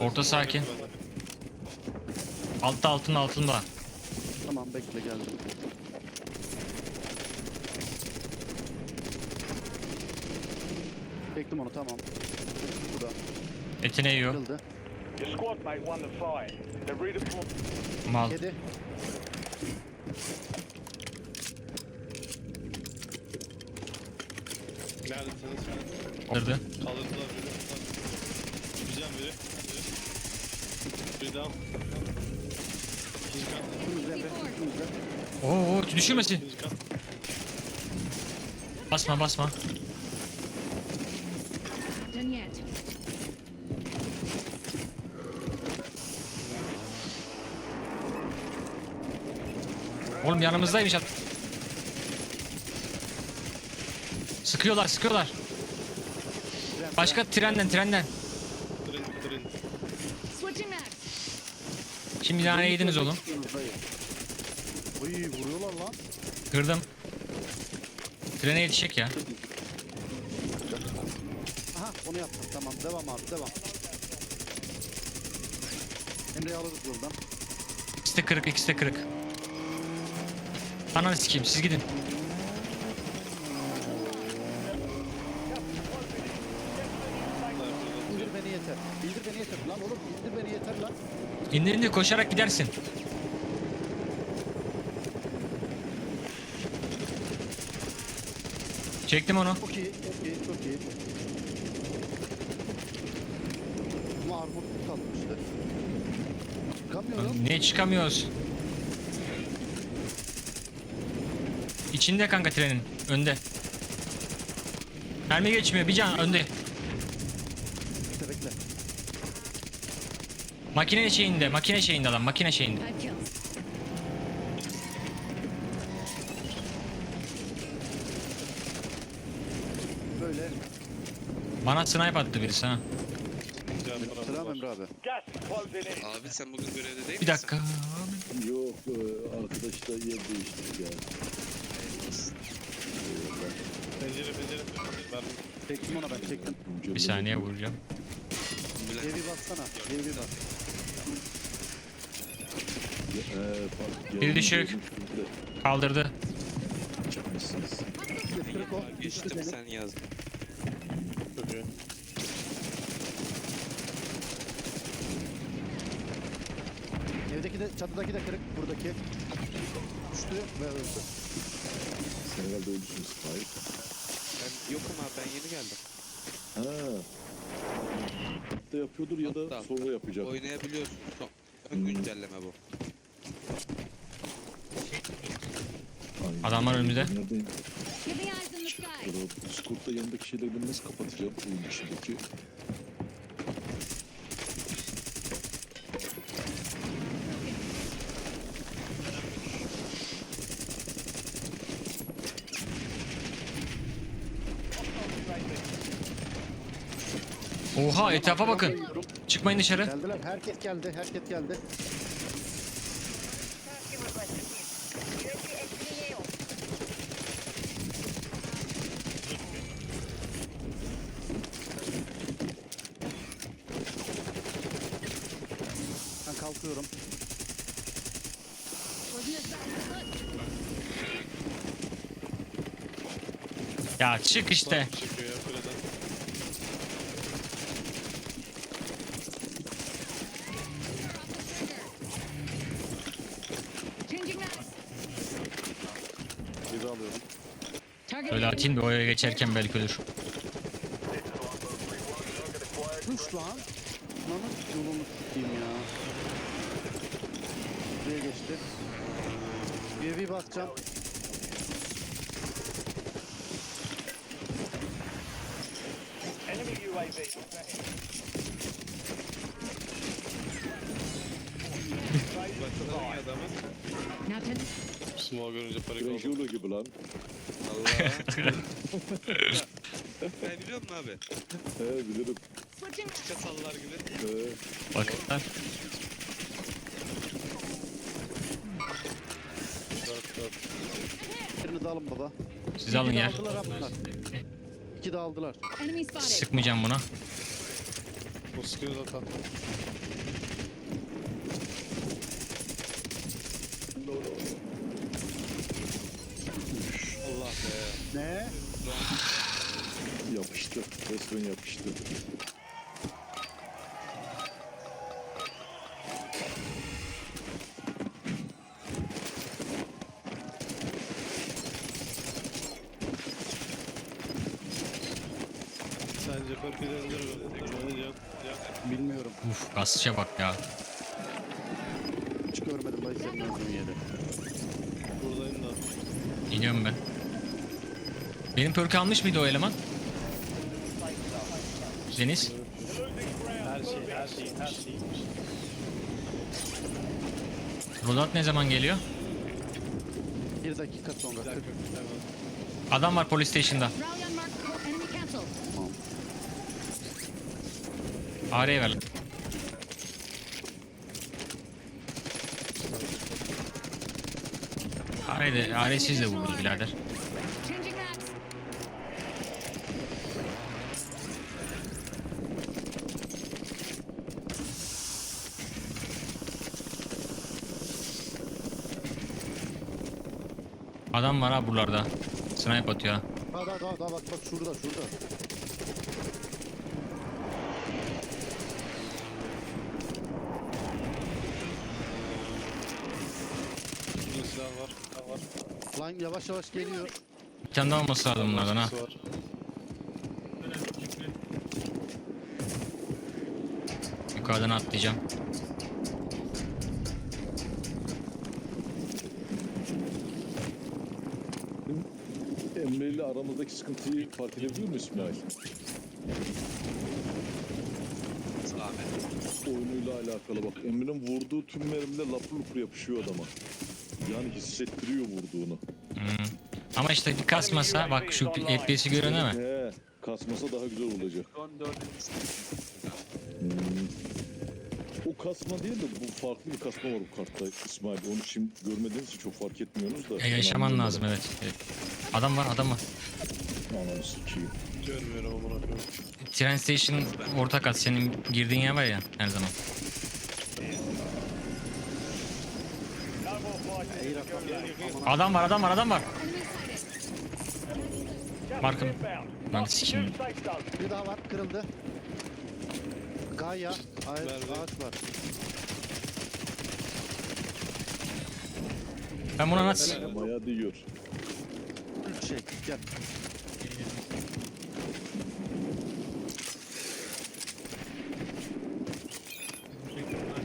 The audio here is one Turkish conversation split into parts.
Orta sakin. Altta altın altında. Tamam bekle geldim. Çektim onu tamam. Bu da Etine yiyor. kırıldı. Your squad mate won the fight. They're redeploying. Mal. Kedi. Neredesiniz? Kırdı. Kaldırdılar biri. Gideceğim biri. Üstümüzde Emre. Üstümüzde. Oo oo, düşürmesin. İkinci kat. Basma basma. Done yet. Oğlum yanımızdaymış. at- Sıkıyorlar sıkıyorlar. Başka trenden trenden. Tren, tren. Switching mags. Şimdi tane yediniz oğlum. Oy vuruyorlar lan. Kırdım. Trene yetişecek ya. Aha onu yaptım tamam devam abi devam. Emre'yi alırız yoldan. İkisi de kırık ikisi de kırık. Ananı sikeyim siz gidin. İndir beni yeter. İndir beni yeter lan oğlum indir beni yeter lan. İndir indir koşarak gidersin. Çektim onu. Çok iyi çok iyi çok iyi. Ama armut kalmıştı. Çıkamıyorum. Niye çıkamıyoruz? İçinde kanka trenin. Önde. Mermi geçmiyor. Bir can önde. Bekle bekle. Makine şeyinde. Makine şeyinde lan. Makine şeyinde. Böyle. Bana snipe attı birisi ha. Selam. Emre abi. Abi sen bugün görevde değil Bir dakika. Yok e, arkadaşla yer değiştirdik yani. Pencere pencere. Ben Çektim ona ben çektim. Bir saniye vuracağım. Evi bassana. Evi bas. Ee, Bir düşük. Kaldırdı. Çıkmışsınız. Geçtim sen yazdın. Evdeki de çatıdaki de kırık. Buradaki. Düştü ve öldü. Sen herhalde ölüsün Spike. Ben yokum abi ben yeni geldim. Ha. Da yapıyordur ya da sonra yapacak. Oynayabiliyorsun. Son, ön güncelleme bu. Adamlar önümüzde. Neredeyim? Give me eyes in the sky. Burada Discord'da yanındaki şeyleri ben nasıl kapatacağım oyun dışındaki? Oha etrafa bakın. Çıkmayın dışarı. Geldiler. Herkes geldi. Herkes geldi. Ben kalkıyorum. Ya çık işte. Çıkıyor ya kuleden. Changing mags. Biri alıyorum. Target Öyle atayım da oraya geçerken belki ölür. Kuş lan. Nanın yolunu tutayım ya. Buraya geçti. Bir bir. Başladı iyi adamı. Small görünce panik oldu. Rejola gibi lan. Allah. ben biliyor musun abi? He bilirim. Mags. Çatallar gibi. He. Dört dört. Birini alın baba. Siz alın bunlar. İki de aldılar. Sıkmayacağım buna. O sıkıyor zaten. Allah be. Ne? Yapıştı. Resmen yapıştı. Sence fark edebilir mi? Bence yap. Yap. Bilmiyorum. Uf gasçıya bak ya. Hiç görmedim dayı senin öldüğün yeri. Buradayım da. İniyorum ben. Benim perk'ü almış mıydı o eleman? Deniz. Her şey, her şey, her şey. Rodat ne zaman geliyor? Bir dakika sonra. 40. Adam var police station'da. Rally on mark. Enemy cancelled. AR'ye ver. AR'de, AR'siz de vururuz birader. Adam var ha buralarda. Snipe atıyor ha. Daha daha daha daha bak bak şurada şurada. Burada silah var. Silah var. Lan yavaş yavaş geliyor. Bir tane daha olması lazım bunlardan ha. Var. Yukarıdan atlayacağım. Emre ile aramızdaki sıkıntıyı fark edebiliyor musun İsmail? Oyunuyla alakalı bak. Emre'nin vurduğu tüm mermiler lapır lupur yapışıyor adama. Yani hissettiriyor vurduğunu. Hmm. Ama işte bir kasmasa bak şu FPS'i değil mi? He, kasmasa daha güzel olacak. Hmm. Kasma değil de bu farklı bir kasma var bu kartta İsmail. Onu şimdi görmediğiniz için çok fark etmiyorsunuz da. E, yaşaman lazım evet. evet. Adam var adam var. Ananı sikeyim. Görmüyorum amına koyayım. Tren Station orta kat senin girdiğin yer var ya her zaman. Adam var adam var adam var. Markım. Lan zone. Bir daha var kırıldı. Gaia. Ağaç, ağaç var. Ben buna nasıl... Bayağı diyor. Üç şey gel.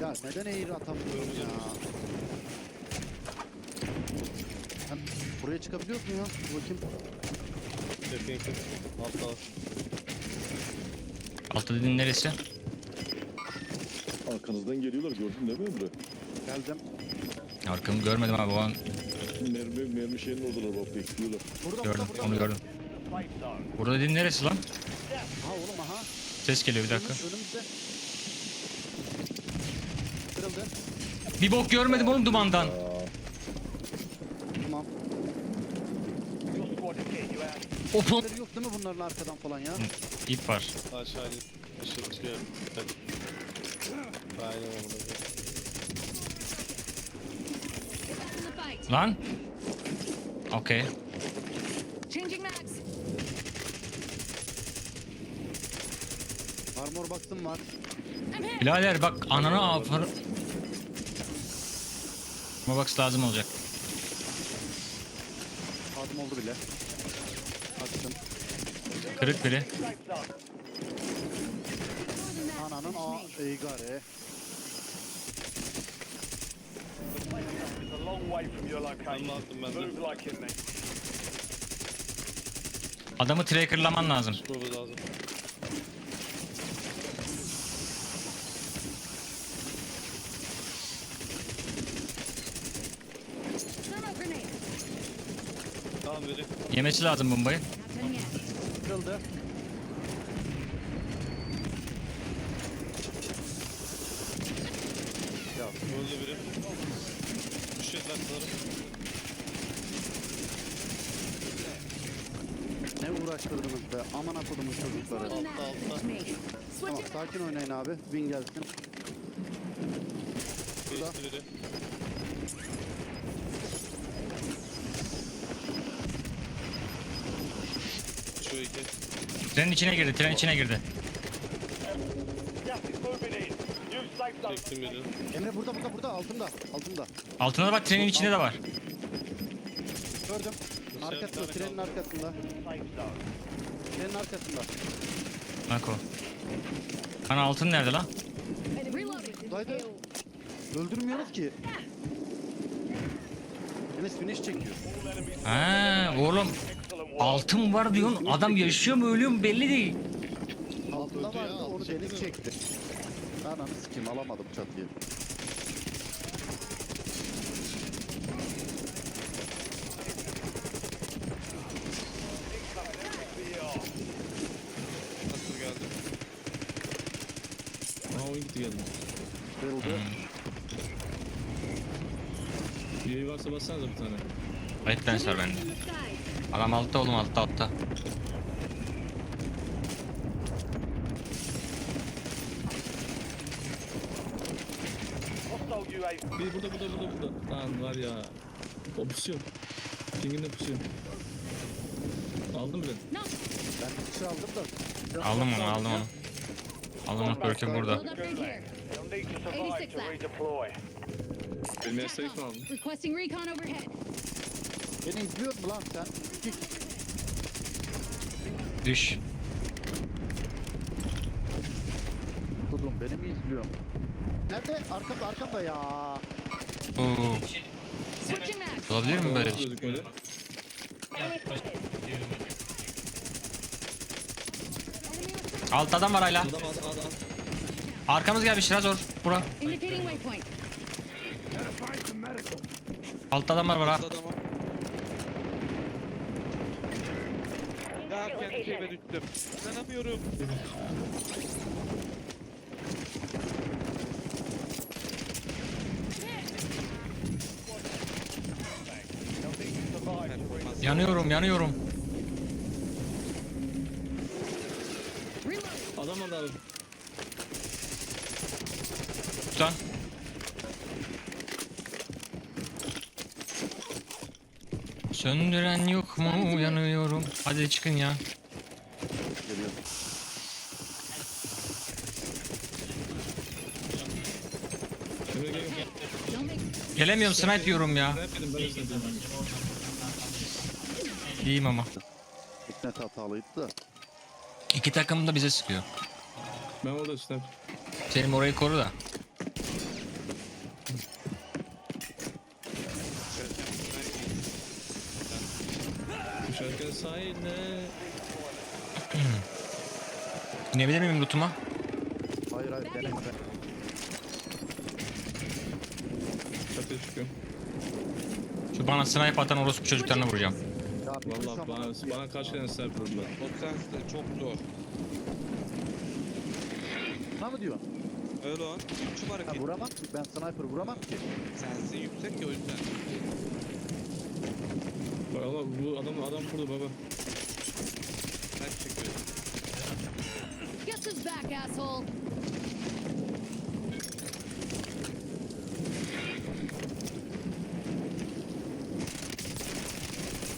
Ya neden eğir atamıyorum ya? Sen buraya çıkabiliyor musun ya? Dur bakayım. Yakın. Altta var. Altta dediğin neresi? Arkanızdan geliyorlar gördün değil mi Emre? Geldim. Arkamı görmedim abi o an Mermi, mermi şeyinin oradalar bak bekliyorlar. Burada gördüm burada onu burada. gördüm. Burada dediğin neresi lan? Ha oğlum aha. Ses geliyor bir dakika. Önümüz- Önümüzde. Kırıldı. Bir bok görmedim oğlum dumandan. Tamam. Haberleri yok değil mi bunların arkadan falan ya? İp var. Aşağı in. Aşağı çıkıyor. Aynen fight. Lan. Okey. Armor baktım var. Birader bak anana afar. Mobax lazım olacak. Adım oldu bile. Açtım. Kırık biri. Ananın a eygare. It's a long way from your location. Ben de. Move like it means. Adamı trackerlaman lazım. Tamam biri. Yemesi lazım bombayı. Kırıldı. Ya Öldü biri. Sanırım. ne uğraştırdınız be. Aman akodumun çocukları. Altta. Me. Tamam sakin oynayın abi. Win gelsin. Geçti biri. Şu iki. Trenin içine girdi. Trenin içine girdi. Gas is moving in. New safe zone. Çektim biri. Emre burada burada burada altında. Altında. Altında da bak trenin içinde de var. Gördüm. Arkasında trenin arkasında. Trenin arkasında. Bak o. Kan altın nerede lan? Buradaydı. Öldürmüyoruz ki. Enes finish çekiyor. Ha oğlum altın var diyorsun. Adam yaşıyor mu ölüyor mu belli değil. Altında vardı onu Deniz çekti çekti. Ananı sikeyim alamadım çatıyı. Nasıl geldi? Aa oyun gitti geldi. Kırıldı. Varsa bassanıza bir tane. Red lens var bende. Adam altta oğlum altta altta. Bir burada burada burada burada. Lan var ya. O pusuyor. King'in de pusuyor. Aldın mı beni? No. Ben kişi aldım da. Aldım onu aldım onu. Aldım onu Görkem burada. Right here. You'll need to survive 86 to redeploy. Benim mesleği mi aldın? Requesting recon overhead. Beni izliyor mu lan sen? Düş. Kudum beni mi izliyor? Nerede? Arkamda arkamda ya. Oo. Switching mags. Olabilir mi böyle? Gözükmedi. Altta adam var hala. Adam adam adam. Arkamız gelmiş Razor. Bura. Indicating waypoint. Altta adamlar var ha. Atladı ama. Ya kendi şeyime düştüm. İnanamıyorum. Yanıyorum yanıyorum. Adam var abi. Lan. Söndüren yok mu? Yanıyorum. Hadi çıkın ya. Geliyor. Emre gel. Don't make Gelemiyorum snipe diyorum ya. İyiyim ama. İknet hatalıydı da. İki takım da bize sıkıyor. Ben orada snap. Senin orayı koru da. Düşerken sahile. İnebilir miyim lootuma? Hayır hayır deneyim ben. Çatıya çıkıyorum. Şu bana snipe atan orospu çocuklarına vuracağım. Ya bir Valla bana, bana kaç tane snap vurdular. O sensi çok zor. Ne mı diyorsun? Öyle o. Şu Ha, hareket. vuramam ki. Ben sniper vuramam ki. Sensi yüksek ya o yüzden. Bak ama bu adam adam burada baba. Sen çekiyorsun. Guess who's back, asshole?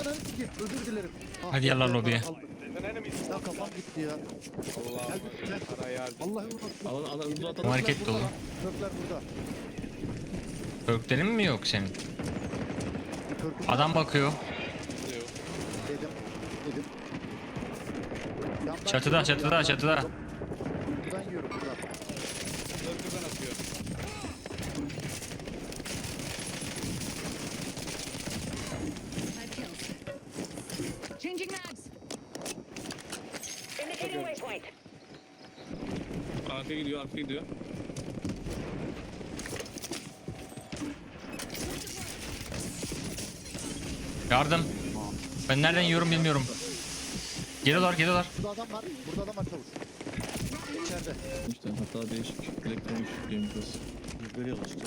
Ananı sikeyim. Özür dilerim. Ah, Hadi yallah lobiye. Ya kafam gitti ya. Allah Gel gel. Alan alan adam. Bu hareket Kökler dolu. Kökler burada. Perklerin mi yok senin? Adam bakıyor. Çatıda, çatıda, çatıda. Buradan yiyorum buradan. Dörtüden atıyor. Changing mags. Indicating waypoint. Arka gidiyor arka gidiyor. Yardım. Ben nereden yiyorum bilmiyorum. Geliyorlar geliyorlar. Burada adam var. Burada adam var çavuş. İçeride. İşte hatta değişik elektronik game burası. Görüyorlar işte.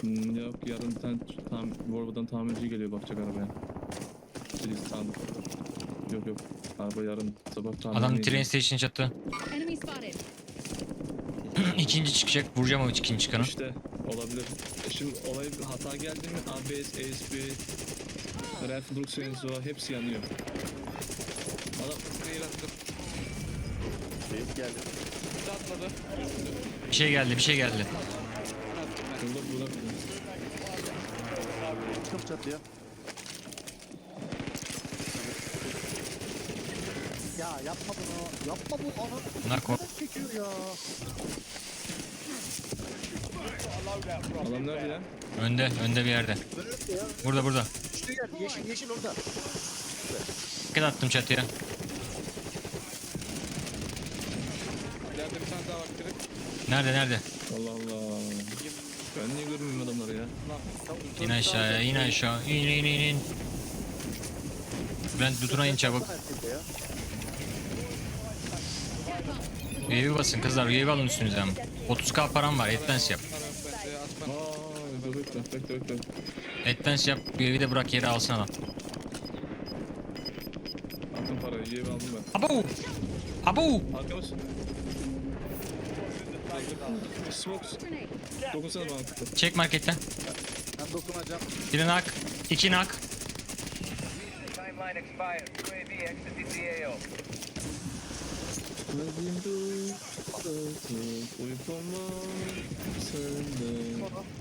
Hmm, yok yarın bir tane tam Volvo'dan tamirci geliyor bakacak arabaya. Birisi tanıdık. Yok yok. Araba yarın sabah tamir Adam train station çattı. Enemy spotted. İkinci çıkacak. Vuracağım o ikinci çıkanı. İşte olabilir. E Şimdi olay hata geldi mi ABS, ASB, Ralph Brooks Enzo hepsi yanıyor. Adam Clear attım. Seyit geldi. Bir de atladı. Bir şey geldi bir şey geldi. burada burada. Çıktım çatıya. Ya yapma bunu. Yapma bu anı. Bunlar kork. Çekiyor ya? Adam nerede ya? Önde önde bir yerde. Ya. Burada burada. Gel. Yeşil yeşil orada. Dikkat attım çatıya. İleride bir tane daha var kırık. Nerede nerede? Allah Allah. Ben niye görmüyorum adamları ya? İn aşağıya in aşağı. İn in in in. Bülent dutuna in çabuk. UAV basın kızlar UAV alın üstünüze ama. 30k param var advance yap. Para bende atman. Aa, dur bekle bekle bekle. Advance yap UAV de bırak yere alsın adam. Attım parayı, ben. Abo! Abo! Arkamız. Smokes. Dokunsana bana kutu. Çek marketten. Ben dokunacağım. Bir nak. iki nak. Timeline expired. UAV exiting the AO.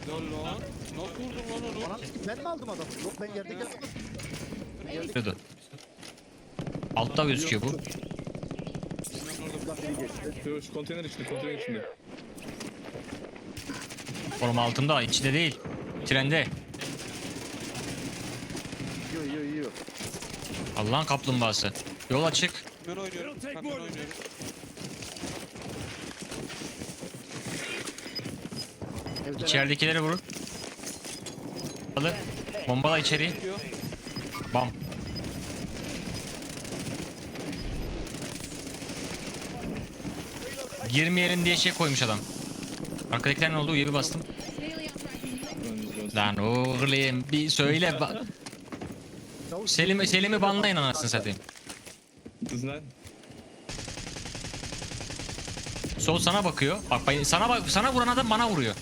Lan lan. Nasıl vurdun lan onu? Anam ben mi aldım adamı? Yok ben yerde geldim. Şurada. Altta gözüküyor bu. Şu konteyner içinde, konteyner içinde. Oğlum altında içinde değil. Trende. Yiyor yiyor yiyor. Allah'ın kaplumbağası. Yol açık. Ben oynuyorum. Ben oynuyorum. İçeridekileri vurun. Alır. Bombala içeri. Bam. Girmeyelim diye şey koymuş adam. Arkadakiler ne oldu? Bastım. Uprising. Ben de Lan oğlum bir söyle. ba- Tavuk- Selim'i Selim'i banlayın anasını satayım. Sol sana bakıyor. Bak sana bak sana vuran adam bana vuruyor.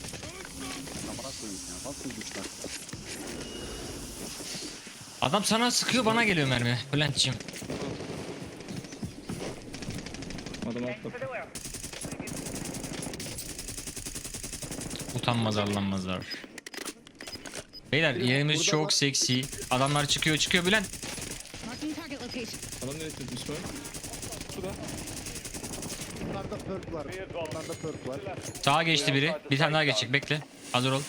Adam sana sıkıyor bana geliyor mermi. Bülent'ciğim. Adam atladı. Utanmaz arlanmazlar. Beyler yerimiz burada çok seksi. Adamlar çıkıyor çıkıyor Bülent. Adam nereye gitti İsmail? Bunlarda perk var. Bunlarda perk var. Sağa geçti biri. Bir tane daha geçecek bekle. Hazır ol.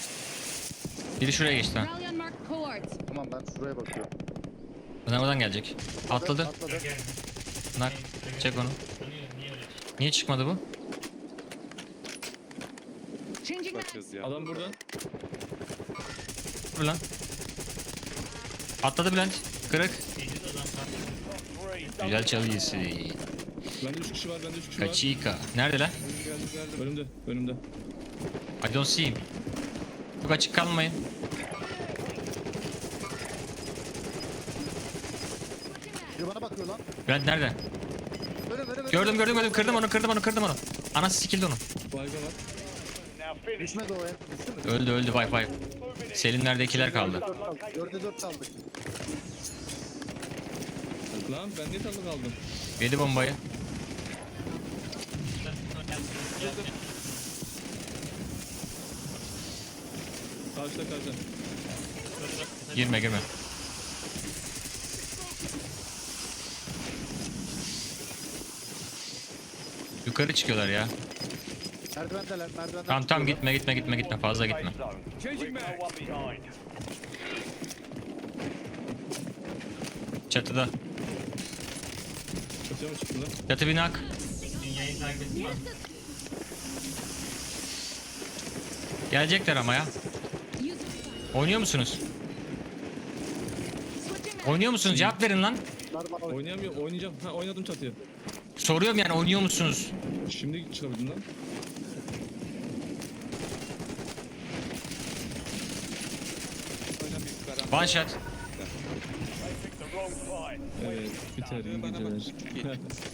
Biri şuraya geçti. ha. Tamam ben şuraya bakıyorum. Buradan oradan gelecek. Atladı. Atladı. Nak. Çek onu. Niye çıkmadı bu? Bakacağız ya. Adam burada. Dur lan. Atladı Bülent. Kırık. Güzel çalıyorsun. Bende 3 kişi var, bende 3 kişi var. Kaçika. Nerede lan? Önümde, önümde. I don't see him. Çok açık kalmayın. Biri bana bakıyor lan. Bülent nerede? Önüm önüm önüm. Gördüm gördüm gördüm. Kırdım onu kırdım onu kırdım onu. Anası sikildi onu. Baygın var. Düşmedi o ev. Düştü mü? Öldü öldü vay vay. Selinlerdekiler kaldı. Dört kaldı. Dörde dört kaldık. Lan ben niye takla kaldım? Yedi bombayı. Karşıda karşıda. Girme girme. Yukarı çıkıyorlar ya. Merdivendeler. Merdivenden Tamam tamam gitme gitme gitme gitme fazla gitme. Çatıda. Çatıya mı çıktın lan? Çatı binak. Gelecekler ama ya. Oynuyor musunuz? Oynuyor musunuz? Cevap verin lan. Oynayamıyorum, oynayacağım. Ha oynadım çatıya. Soruyorum yani oynuyor musunuz? Şimdi çıkabildim lan. One shot. Evet biter iyi geceler.